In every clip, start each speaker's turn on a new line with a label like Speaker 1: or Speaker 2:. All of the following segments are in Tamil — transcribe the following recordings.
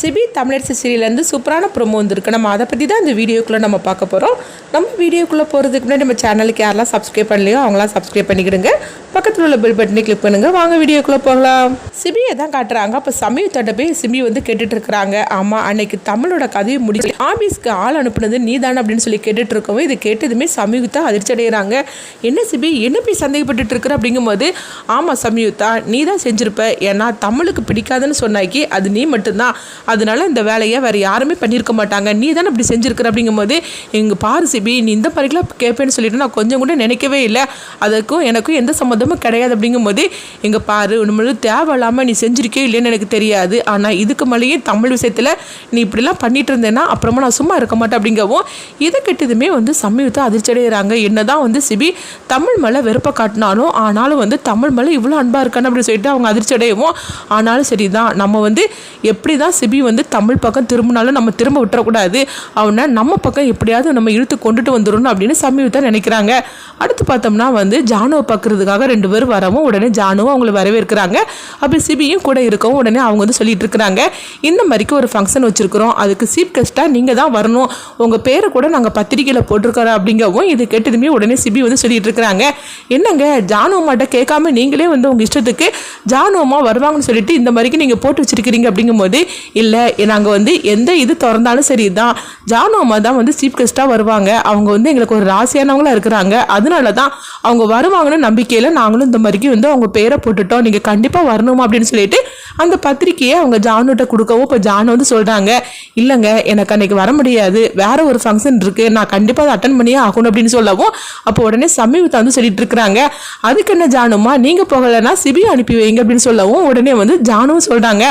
Speaker 1: சிபி தமிழரசு சீரியலேருந்து சூப்பரான ப்ரோமோ வந்திருக்கு. நம்ம அதை பற்றி தான் இந்த வீடியோக்குள்ளே நம்ம பார்க்க போகிறோம் நம்ம வீடியோக்குள்ளே போகிறதுக்கு முன்னாடி நம்ம சேனலுக்கு யாரெல்லாம் சப்ஸ்கிரைப் பண்ணலையோ அவங்களாம் சப்ஸ்கிரைப் பண்ணிக்கிடுங்க. பக்கத்தில் உள்ள பெல் பட்டனை கிளிக் பண்ணுங்கள் வாங்க வீடியோக்குள்ளே போகலாம். சிபியை தான் காட்டுறாங்க. அப்போ சமயத்தோட போய் சிபி வந்து கேட்டுட்டு இருக்கிறாங்க ஆமாம் அன்னைக்கு தமிழோட கதையை முடிச்சு ஆஃபீஸ்க்கு ஆள் அனுப்புனது நீ தானே அப்படின்னு சொல்லி கேட்டுட்டு இருக்கவும் இது கேட்டதுமே சமயுக்தா அதிர்ச்சி அடைகிறாங்க என்ன சிபி? என்ன போய் சந்தேகப்பட்டுட்டு இருக்கிற அப்படிங்கும்போது ஆமாம் சமயுக்தா நீ தான் செஞ்சுருப்ப. ஏன்னா தமிழுக்கு பிடிக்காதுன்னு சொன்னாக்கி அது நீ மட்டும்தான். அதனால இந்த வேலையை வேறு யாருமே பண்ணியிருக்க மாட்டாங்க. நீ தானே இப்படி செஞ்சுருக்குற அப்படிங்கும்போது எங்கள் பாரு சிபி நீ இந்த மாதிரிலாம் கேட்பேன்னு சொல்லிட்டு நான் கொஞ்சம் கூட நினைக்கவே இல்லை. அதுக்கும் எனக்கும் எந்த சம்மந்தமும் கிடையாது அப்படிங்கும்போது எங்கள் பாரு உண்மையில தேவையில்லாமல் நீ செஞ்சுருக்கே இல்லைன்னு எனக்கு தெரியாது. ஆனால் இதுக்கு மேலேயும் தமிழ் விஷயத்தில் நீ இப்படிலாம் பண்ணிட்டு இருந்தேன்னா அப்புறமா நான் சும்மா இருக்க மாட்டேன் அப்படிங்கவும் இதை கெட்டதுமே வந்து சமயத்தை அதிர்ச்சி அடைகிறாங்க என்னதான் வந்து சிபி தமிழ் மேலே வெறுப்பை காட்டினாலும் ஆனாலும் வந்து தமிழ் மேலே இவ்வளோ அன்பாக இருக்கான்னு அப்படின்னு சொல்லிட்டு அவங்க அதிர்ச்சி அடையவும் ஆனாலும் சரி தான் நம்ம வந்து எப்படி தான் சிபி வந்து தமிழ் பக்கம் திரும்பினாலும் நம்ம திரும்ப விட்டுறக்கூடாது. அவனை நம்ம பக்கம் எப்படியாவது நம்ம இழுத்து கொண்டுட்டு வந்துடணும் அப்படின்னு சமீபத்தை நினைக்கிறாங்க. அடுத்து பார்த்தோம்னா வந்து ஜானுவை பார்க்குறதுக்காக ரெண்டு பேரும் வரவும் உடனே ஜானுவும் அவங்கள வரவேற்கிறாங்க. அப்படி சிபியும் கூட இருக்கவும் உடனே அவங்க வந்து சொல்லிட்டு இருக்கிறாங்க. இந்த மாதிரிக்கு ஒரு ஃபங்க்ஷன் வச்சுருக்குறோம். அதுக்கு சீஃப் கெஸ்ட்டாக நீங்கள் தான் வரணும். உங்கள் பேரை கூட நாங்கள் பத்திரிக்கையில் போட்டிருக்கிறோம் அப்படிங்கவும் இது கேட்டதுமே உடனே சிபி வந்து சொல்லிட்டு இருக்கிறாங்க. என்னங்க? ஜானுவமாட்ட கேட்காம நீங்களே வந்து உங்கள் இஷ்டத்துக்கு ஜானுவமா வருவாங்கன்னு சொல்லிட்டு இந்த மாதிரிக்கு நீங்கள் போட்டு வச்சிருக்கிறீங்க அப்படிங்கும்போது இல்லை இல்லை நாங்கள் வந்து எந்த இது திறந்தாலும் சரி தான் ஜானுவமா தான் வந்து சீஃப் கெஸ்ட்டாக வருவாங்க. அவங்க வந்து எங்களுக்கு ஒரு ராசியானவங்களா இருக்கிறாங்க. அதனால தான் அவங்க வருவாங்கன்னு நம்பிக்கையில் நாங்களும் இந்த மாதிரிக்கு வந்து அவங்க பேரை போட்டுட்டோம். நீங்கள் கண்டிப்பாக வரணுமா அப்படின்னு சொல்லிட்டு அந்த பத்திரிக்கையை அவங்க ஜானுகிட்ட கொடுக்கவும் இப்போ ஜானு வந்து சொல்கிறாங்க இல்லைங்க எனக்கு அன்னைக்கு வர முடியாது. வேற ஒரு ஃபங்க்ஷன் இருக்குது நான் கண்டிப்பாக அதை அட்டன் பண்ணியே ஆகணும் அப்படின்னு சொல்லவும் அப்போ உடனே சமீபத்தை வந்து சொல்லிட்டு இருக்கிறாங்க. அதுக்கு என்ன ஜானுமா நீங்கள் போகலைன்னா சிபி அனுப்பி வைங்க அப்படின்னு சொல்லவும் உடனே வந்து ஜானுவும் சொல்கிறாங்க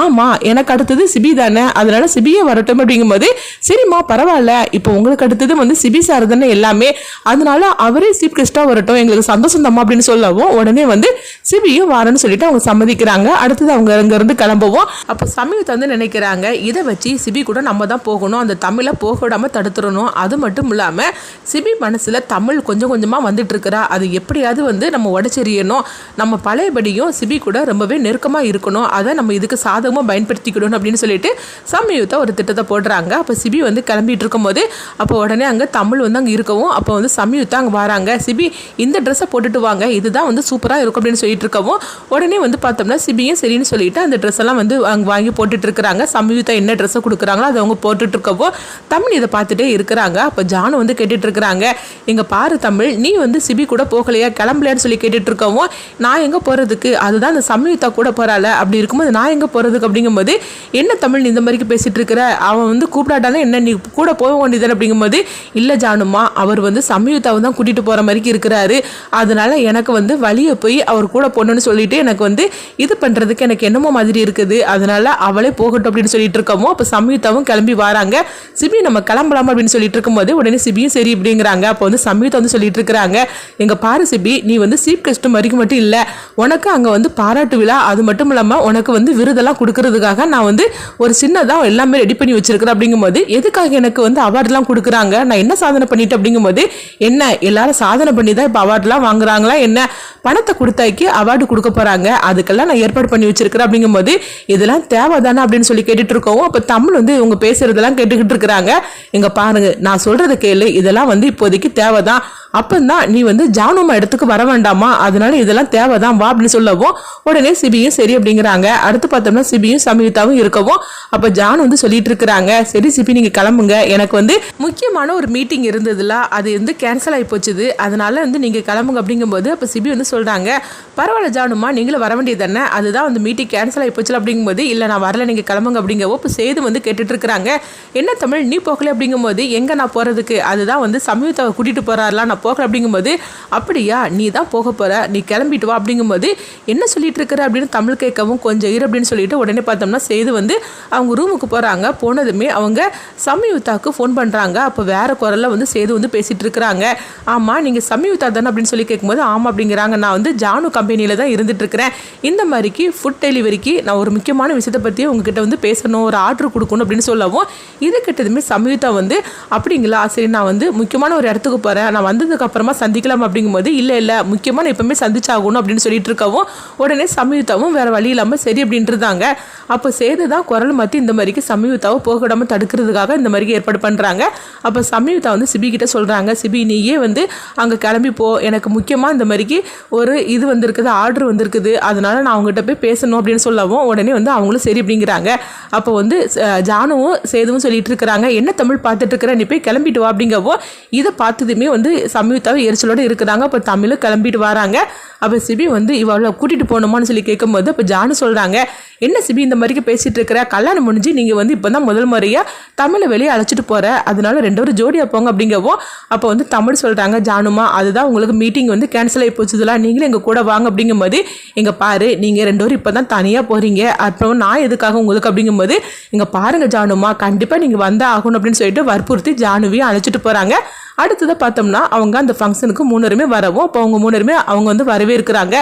Speaker 1: ஆமாம் எனக்கு அடுத்தது சிபி தானே. அதனால சிபியே வரட்டும் அப்படிங்கும்போது சரிம்மா பரவாயில்ல. இப்போ உங்களுக்கு அடுத்தது வந்து சிபி சார் தானே எல்லாமே. அதனால அவரே சீஃப் கெஸ்ட்டாக வரட்டும். எங்களுக்கு சந்தோஷம் தம்மா அப்படின்னு சொல்லவும் உடனே வந்து சிபியும் வரேன்னு சொல்லிட்டு அவங்க சம்மதிக்கிறாங்க. அடுத்தது அவங்க அங்கேருந்து கிளம்பவும். அப்போ சமீபத்தை வந்து நினைக்கிறாங்க இதை வச்சு சிபி கூட நம்ம தான் போகணும் அந்த தமிழை போக விடாமல் தடுத்துடணும். அது மட்டும் இல்லாமல் சிபி மனசில் தமிழ் கொஞ்சம் கொஞ்சமாக வந்துட்டு இருக்கிறா. அது எப்படியாவது வந்து நம்ம உடச்செறியணும். நம்ம பழையபடியும் சிபி கூட ரொம்பவே நெருக்கமாக இருக்கணும். அதை நம்ம இதுக்கு சாதகமாக பயன்படுத்திக்கணும் அப்படின்னு சொல்லிட்டு சமீபத்தை ஒரு திட்டத்தை போடுறாங்க. அப்போ சிபி வந்து கிளம்பிட்டு இருக்கும்போது அப்போ உடனே அங்கே தமிழ் வந்து அங்கே இருக்கவும் அப்போ வந்து சமீபத்தை அங்கே வராங்க. சிபி இந்த ட்ரெஸ்ஸை போட்டுட்டு வாங்க. இதுதான் வந்து சூப்பராக இருக்கும் அப்படின்னு சொல்லிட்டு இருக்கவும் உடனே வந்து பார்த்தோம்னா சிபியும் சரின்னு சொல்லி சொல்லிட்டு அந்த ட்ரெஸ் எல்லாம் வந்து அங்கே வாங்கி போட்டுட்டு இருக்கிறாங்க சம்யுக்தா என்ன ட்ரெஸ்ஸை கொடுக்குறாங்களோ அதை அவங்க போட்டுட்டு இருக்கவோ தமிழ் இதை பார்த்துட்டே இருக்கிறாங்க. அப்போ ஜானு வந்து கேட்டுட்டு இருக்கிறாங்க எங்க பாரு தமிழ் நீ வந்து சிபி கூட போகலையா? கிளம்பலையான்னு சொல்லி கேட்டுட்டு இருக்கவும் நான் எங்கே போகிறதுக்கு அதுதான் அந்த சம்யுக்தா கூட போகிறாள் அப்படி இருக்கும்போது நான் எங்கே போகிறதுக்கு அப்படிங்கும்போது என்ன தமிழ் நீ இந்த மாதிரிக்கு பேசிட்டு இருக்கிற அவன் வந்து கூப்பிடாட்டாலும் என்ன? நீ கூட போக வேண்டியது அப்படிங்கும்போது இல்லை ஜானுமா அவர் வந்து சம்யுக்தாவை தான் கூட்டிகிட்டு போகிற மாதிரிக்கு இருக்கிறாரு. அதனால எனக்கு வந்து வழியை போய் அவர் கூட போகணுன்னு சொல்லிட்டு எனக்கு வந்து இது பண்ணுறதுக்கு எனக்கு என்னமோ மாதிரி இருக்குது. அதனால அவளே போகட்டும் அப்படின்னு சொல்லிட்டு இருக்கமோ அப்போ சமயத்தாவும் கிளம்பி வராங்க. சிபி நம்ம கிளம்பலாமா அப்படின்னு சொல்லிட்டு இருக்கும்போது உடனே சிபியும் சரி அப்படிங்கிறாங்க அப்போ வந்து சமயத்தை வந்து சொல்லிட்டு இருக்கிறாங்க. எங்க பாரு சிபி நீ வந்து சீஃப் கெஸ்ட் வரைக்கும் மட்டும் இல்லை. உனக்கு அங்கே வந்து பாராட்டு விழா அது மட்டும் இல்லாமல் உனக்கு வந்து விருதெல்லாம் கொடுக்கறதுக்காக நான் வந்து ஒரு சின்னதாக எல்லாமே ரெடி பண்ணி வச்சிருக்கிறேன் அப்படிங்கும்போது எதுக்காக எனக்கு வந்து அவார்ட்லாம் கொடுக்குறாங்க? நான் என்ன சாதனை பண்ணிட்டேன் அப்படிங்கும்போது என்ன எல்லாரும் சாதனை பண்ணி தான் இப்போ அவார்ட்லாம் வாங்குறாங்களா? என்ன? பணத்தை கொடுத்தாக்கி அவார்டு கொடுக்க போகிறாங்க அதுக்கெல்லாம் நான் ஏற்பாடு பண்ணி வச்சிருக்கிறேன். அப்படிங்கும்போது இதெல்லாம் தேவைதானே? அப்படின்னு சொல்லி கேட்டுட்டு இருக்கோம் அப்போ தமிழ் வந்து இவங்க பேசுறதெல்லாம் கேட்டுக்கிட்டு இருக்கிறாங்க. இங்கே பாருங்க நான் சொல்கிறத கேளு இதெல்லாம் வந்து இப்போதைக்கு அப்போந்தான் நீ வந்து ஜானுமா இடத்துக்கு வர வேண்டாமா? அதனால இதெல்லாம் தேவைதான் வா அப்படின்னு சொல்லவும் உடனே சிபியும் சரி அப்படிங்கிறாங்க. அடுத்து பார்த்தோம்னா சிபியும் சமீதாவும் இருக்கவும் அப்போ ஜான் வந்து சொல்லிட்டு இருக்கிறாங்க. சரி சிபி நீங்கள் கிளம்புங்க. எனக்கு வந்து முக்கியமான ஒரு மீட்டிங் இருந்ததுல அது வந்து கேன்சல் ஆகி போச்சுது. அதனால வந்து நீங்கள் கிளம்புங்க அப்படிங்கும்போது அப்போ சிபி வந்து சொல்கிறாங்க பரவாயில்ல ஜானுமா நீங்களும் வர வேண்டியது தானே அதுதான் வந்து மீட்டிங் கேன்சல் ஆகி போச்சு அப்படிங்கும்போது இல்லை நான் வரல நீங்கள் கிளம்புங்க அப்படிங்கவோ இப்போ சேது வந்து கேட்டுட்டு இருக்கிறாங்க. என்ன தமிழ் நீ போகல அப்படிங்கும்போது எங்கே நான் போகிறதுக்கு அதுதான் வந்து சமீபத்தை கூட்டிகிட்டு போறாருலாம் நான் போகல அப்படிங்கும்போது அப்படியா நீ தான் போக போகிற நீ கிளம்பிட்டு வா அப்படிங்கும்போது என்ன சொல்லிட்டு இருக்கிற? அப்படின்னு தமிழ் கேட்கவும் கொஞ்சம் இரு அப்படின்னு சொல்லிட்டு உடனே பார்த்தோம்னா சேது வந்து அவங்க ரூமுக்கு போகிறாங்க போனதுமே அவங்க சமயுத்தாக்கு ஃபோன் பண்ணுறாங்க அப்போ வேறு குரலில் வந்து சேது வந்து பேசிகிட்டு இருக்கிறாங்க. ஆமாம் நீங்கள் சமயுத்தா தானே? அப்படின்னு சொல்லி கேட்கும்போது ஆமாம் அப்படிங்கிறாங்க. நான் வந்து ஜானு கம்பெனியில் தான் இருந்துட்டுருக்கிறேன் இந்த மாதிரிக்கு ஃபுட் டெலிவரிக்கு நான் ஒரு முக்கியமான விஷயத்தை பற்றி உங்ககிட்ட வந்து பேசணும் ஒரு ஆர்டர் கொடுக்கணும் அப்படின்னு சொல்லவும் இது கிட்டதுமே சமயுத்தா வந்து அப்படிங்களா சரி நான் வந்து முக்கியமான ஒரு இடத்துக்கு போகிறேன் நான் வந்தது வந்ததுக்கு அப்புறமா சந்திக்கலாம் அப்படிங்கும்போது இல்லை இல்லை முக்கியமாக நான் எப்பவுமே சந்திச்சாகணும் அப்படின்னு சொல்லிட்டு இருக்கவும் உடனே சமயுத்தாவும் வேற வழி இல்லாமல் சரி அப்படின்ட்டுருந்தாங்க. அப்போ சேது தான் குரல் மாற்றி இந்த மாதிரிக்கு சமயுத்தாவை போக தடுக்கிறதுக்காக இந்த மாதிரிக்கு ஏற்பாடு பண்ணுறாங்க அப்போ சமயுத்தா வந்து சிபி கிட்ட சொல்கிறாங்க சிபி நீயே வந்து அங்கே கிளம்பி போ. எனக்கு முக்கியமாக இந்த மாதிரிக்கு ஒரு இது வந்திருக்குது ஆர்டர் வந்திருக்குது. அதனால நான் அவங்ககிட்ட போய் பேசணும் அப்படின்னு சொல்லவும் உடனே வந்து அவங்களும் சரி அப்படிங்கிறாங்க. அப்போ வந்து ஜானுவும் சேதுவும் சொல்லிட்டு இருக்கிறாங்க என்ன தமிழ் பார்த்துட்டு இருக்கிற? நீ போய் கிளம்பிட்டு வா அப்படிங்கவோ இதை பார்த்ததுமே வந்து சமயுத்தாவை எரிச்சலோட இருக்கிறாங்க. அப்போ தமிழும் கிளம்பிட்டு வராங்க. அப்போ சிபி வந்து இவளை கூட்டிகிட்டு போகணுமான்னு சொல்லி கேட்கும்போது அப்போ ஜானு சொல்கிறாங்க என்ன சிபி இந்த மாதிரிக்கு பேசிகிட்டு இருக்கிற? கல்யாணம் முடிஞ்சு நீங்கள் வந்து இப்போ தான் முதல் முறையாக தமிழை வெளியே அழைச்சிட்டு போகிற அதனால ரெண்டு பேரும் ஜோடியாக போங்க அப்படிங்கவும் அப்போ வந்து தமிழ் சொல்கிறாங்க ஜானுமா அதுதான் உங்களுக்கு மீட்டிங் வந்து கேன்சல் ஆகி போச்சுதெல்லாம் நீங்களும் எங்கள் கூட வாங்க அப்படிங்கும்போது எங்கள் பாரு நீங்கள் ரெண்டு பேரும் இப்போ தான் தனியாக போகிறீங்க அப்புறம் நான் எதுக்காக உங்களுக்கு? அப்படிங்கும்போது இங்கே பாருங்க ஜானுமா கண்டிப்பாக நீங்கள் வந்தால் ஆகணும் அப்படின்னு சொல்லிட்டு வற்புறுத்தி ஜானுவையும் அழைச்சிட்டு போகிறாங்க அடுத்ததை பார்த்தோம்னா அவங்க அந்த ஃபங்க்ஷனுக்கு மூணுருமே வரவும் அப்போ அவங்க மூணுருமே அவங்க வந்து வரவே இருக்கிறாங்க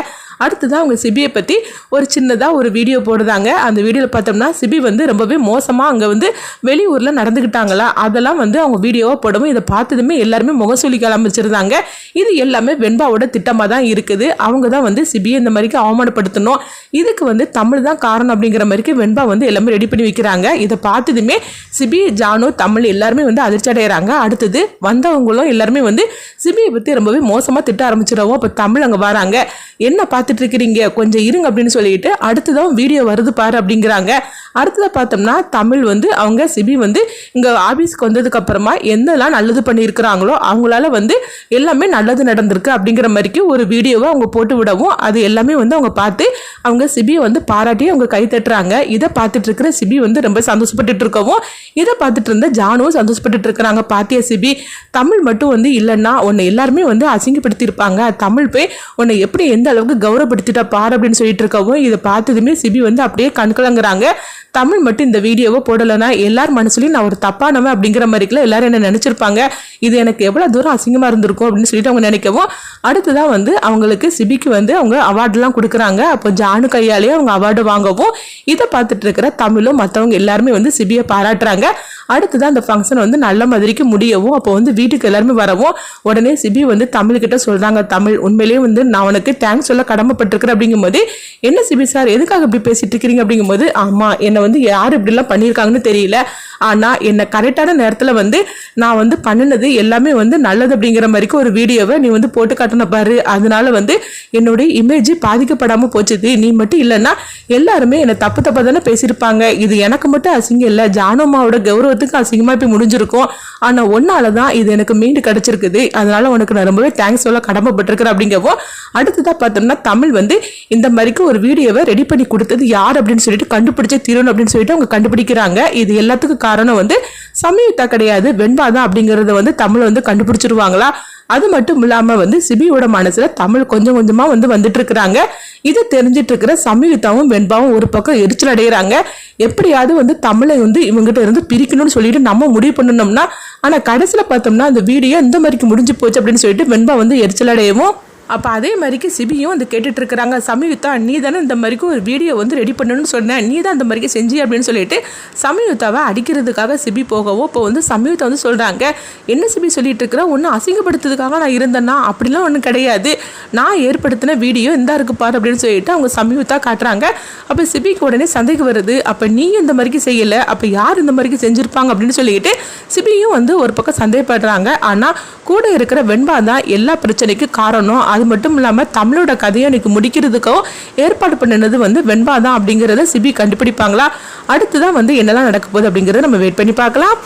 Speaker 1: அடுத்ததாக அவங்க சிபியை பற்றி ஒரு சின்னதாக ஒரு வீடியோ போடுறாங்க. அந்த வீடியோவில் பார்த்தோம்னா சிபி வந்து ரொம்பவே மோசமாக அங்கே வந்து வெளியூரில் நடந்துக்கிட்டாங்களா அதெல்லாம் வந்து அவங்க வீடியோவாக போடவும் இதை பார்த்ததுமே எல்லாருமே முகசூலிக்க ஆரம்பிச்சிருந்தாங்க. இது எல்லாமே வெண்பாவோட திட்டமாக தான் இருக்குது. அவங்க தான் வந்து சிபியை இந்த மாதிரிக்கு அவமானப்படுத்தணும். இதுக்கு வந்து தமிழ் தான் காரணம் அப்படிங்கிற மாதிரிக்கு வெண்பா வந்து எல்லாமே ரெடி பண்ணி வைக்கிறாங்க. இதை பார்த்ததுமே சிபி ஜானு தமிழ் எல்லாருமே வந்து அதிர்ச்சி அடைகிறாங்க அடுத்தது வந்தவங்களும் எல்லாருமே வந்து சிபியை பற்றி ரொம்பவே மோசமாக திட்ட ஆரம்பிச்சிடவோ அப்போ தமிழ் அங்கே வராங்க. என்ன பார்த்துட்டு இருக்கிறீங்க? கொஞ்சம் இருங்க அப்படின்னு சொல்லிட்டு அடுத்ததான் வீடியோ வருது பாரு அப்படிங்கிறாங்க. அடுத்ததாக பார்த்தோம்னா தமிழ் வந்து அவங்க சிபி வந்து இங்கே ஆஃபீஸ்க்கு வந்ததுக்கப்புறமா என்னெல்லாம் நல்லது பண்ணியிருக்கிறாங்களோ அவங்களால வந்து எல்லாமே நல்லது நடந்திருக்கு அப்படிங்கிற மாதிரிக்கு ஒரு வீடியோவை அவங்க போட்டு விடவும் அது எல்லாமே வந்து அவங்க பார்த்து அவங்க சிபியை வந்து பாராட்டி அவங்க கை தட்டுறாங்க. இதை பார்த்துட்டு இருக்கிற சிபி வந்து ரொம்ப சந்தோஷப்பட்டுட்டு இருக்கவும் இதை பார்த்துட்டு இருந்த ஜானுவும் சந்தோஷப்பட்டுட்டு இருக்கிறாங்க பாத்திய சிபி. தமிழ் மட்டும் வந்து இல்லைன்னா உன்னை எல்லாருமே வந்து அசிங்கப்படுத்தியிருப்பாங்க. தமிழ் போய். உன்னை எப்படி எந்த அளவுக்கு கௌரவப்படுத்திட்டா பாரு அப்படின்னு சொல்லிட்டு இருக்கவும் இதை பார்த்ததுமே சிபி வந்து அப்படியே கண்கலங்குறாங்க. தமிழ் மட்டும் இந்த வீடியோவை போடலைன்னா எல்லார் மனசுலையும் நான் ஒரு தப்பானவன் அப்படிங்கிற மாதிரிக்கெல்லாம் எல்லாரும் என்ன நினச்சிருப்பாங்க. இது எனக்கு எவ்வளோ தூரம் அசிங்கமாக இருந்திருக்கும் அப்படின்னு சொல்லிட்டு அவங்க நினைக்கவும் அடுத்ததாக வந்து அவங்களுக்கு சிபிக்கு வந்து அவங்க அவார்டுலாம் கொடுக்குறாங்க. அப்போ ஜானு கையாலேயே அவங்க அவார்டு வாங்கவும் இதை பார்த்துட்டு இருக்கிற தமிழும் மற்றவங்க எல்லாருமே வந்து சிபியை பாராட்டுறாங்க. அடுத்ததான் அந்த ஃபங்க்ஷன் வந்து நல்ல மாதிரிக்கு முடியவும் அப்போ வந்து வீட்டுக்கு எல்லாருமே வரவும் உடனே சிபி வந்து தமிழ்கிட்ட சொல்கிறாங்க தமிழ் உண்மையிலேயே வந்து நான் உனக்கு தேங்க்ஸ் சொல்ல கடமைப்பட்டிருக்கிறேன் அப்படிங்கும்போது என்ன சிபி சார்? எதுக்காக இப்படி பேசிட்டு இருக்கிறீங்க அப்படிங்கும்போது ஆமாம் என்னை வந்து யார் இப்படிலாம் பண்ணியிருக்காங்கன்னு தெரியல. ஆனால் என்னை கரெக்டான நேரத்தில் வந்து நான் வந்து பண்ணினது எல்லாமே வந்து நல்லது அப்படிங்கிற மாதிரிக்கு ஒரு வீடியோவை நீ வந்து போட்டு காட்டின பாரு. அதனால வந்து என்னுடைய இமேஜ் பாதிக்கப்படாமல் போச்சுது. நீ மட்டும் இல்லைன்னா எல்லாருமே என்னை தப்பு தப்பாக தானே பேசியிருப்பாங்க. இது எனக்கு மட்டும் அசிங்கம் இல்லை. ஜானம்மாவோட கௌரவத்துக்கு அசிங்கமாக இப்போ முடிஞ்சிருக்கும். ஆனால் ஒன்னால தான் இது எனக்கு மீண்டு கிடச்சிருக்குது. அதனால் உனக்கு நான் ரொம்பவே தேங்க்ஸ் சொல்ல கடமைப்பட்டிருக்கிறேன் அப்படிங்கவோ அடுத்ததாக பார்த்தோம்னா தமிழ் வந்து இந்த மாதிரிக்கு ஒரு வீடியோவை ரெடி பண்ணி கொடுத்தது யார் அப்படின்னு சொல்லிட்டு கண்டுபிடிச்சே தீரணும் அப்படின்னு சொல்லிட்டு அவங்க கண்டுபிடிக்கிறாங்க. இது எல்லாத்துக்கும் காரணம் வந்து சமயத்தா கிடையாது வெண்பா தான் அப்படிங்கறத வந்து தமிழ் வந்து கண்டுபிடிச்சிருவாங்களா? அது மட்டும் இல்லாமல் வந்து சிபியோட மனசில் தமிழ் கொஞ்சம் கொஞ்சமாக வந்து வந்துட்டு இருக்கிறாங்க இதை தெரிஞ்சிட்டு இருக்கிற சமயுத்தாவும் வெண்பாவும் ஒரு பக்கம் எரிச்சல் அடைகிறாங்க எப்படியாவது வந்து தமிழை வந்து இவங்ககிட்ட இருந்து பிரிக்கணும்னு சொல்லிட்டு நம்ம முடிவு பண்ணணும்னா ஆனால் கடைசியில் பார்த்தோம்னா அந்த வீடியோ இந்த மாதிரிக்கு முடிஞ்சு போச்சு அப்படின்னு சொல்லிட்டு வெண்பா வந்து எரிச்சல் அடையவும் அப்போ அதே மாதிரிக்கு சிபியும் வந்து கேட்டுட்ருக்குறாங்க. சமயுத்தா நீ தானே இந்த மாதிரிக்கும் ஒரு வீடியோ வந்து ரெடி பண்ணணும்னு சொன்னேன் நீ தான் இந்த மாதிரிக்கு செஞ்சு அப்படின்னு சொல்லிட்டு சமயுத்தாவை அடிக்கிறதுக்காக சிபி போகவோ இப்போ வந்து சமயுத்தா வந்து சொல்கிறாங்க என்ன சிபி சொல்லிட்டு இருக்கிற ஒன்று அசிங்கப்படுத்துறதுக்காக நான் இருந்தேன்னா? அப்படிலாம் ஒன்றும் கிடையாது. நான் ஏற்படுத்தின வீடியோ இந்தா இருக்கு பாரு அப்படின்னு சொல்லிட்டு அவங்க சமயுத்தா காட்டுறாங்க. அப்போ சிபிக்கு உடனே சந்தேகம் வருது. அப்போ நீயும் இந்த மாதிரிக்கு செய்யலை. அப்போ யார் இந்த மாதிரிக்கு செஞ்சுருப்பாங்க அப்படின்னு சொல்லிட்டு சிபியும் வந்து ஒரு பக்கம் சந்தேகப்படுறாங்க. ஆனால் கூட இருக்கிற வெண்பா தான் எல்லா பிரச்சனைக்கும் காரணம். அது மட்டும் இல்லாமல் தமிழோட கதையை எனக்கு முடிக்கிறதுக்கோ ஏற்பாடு பண்ணினது வந்து வெண்பா தான் அப்படிங்கிறத சிபி கண்டுபிடிப்பாங்களா? அடுத்து தான் வந்து என்னெல்லாம் நடக்க போகுது அப்படிங்கிறத நம்ம வெயிட் பண்ணி பார்க்கலாம்.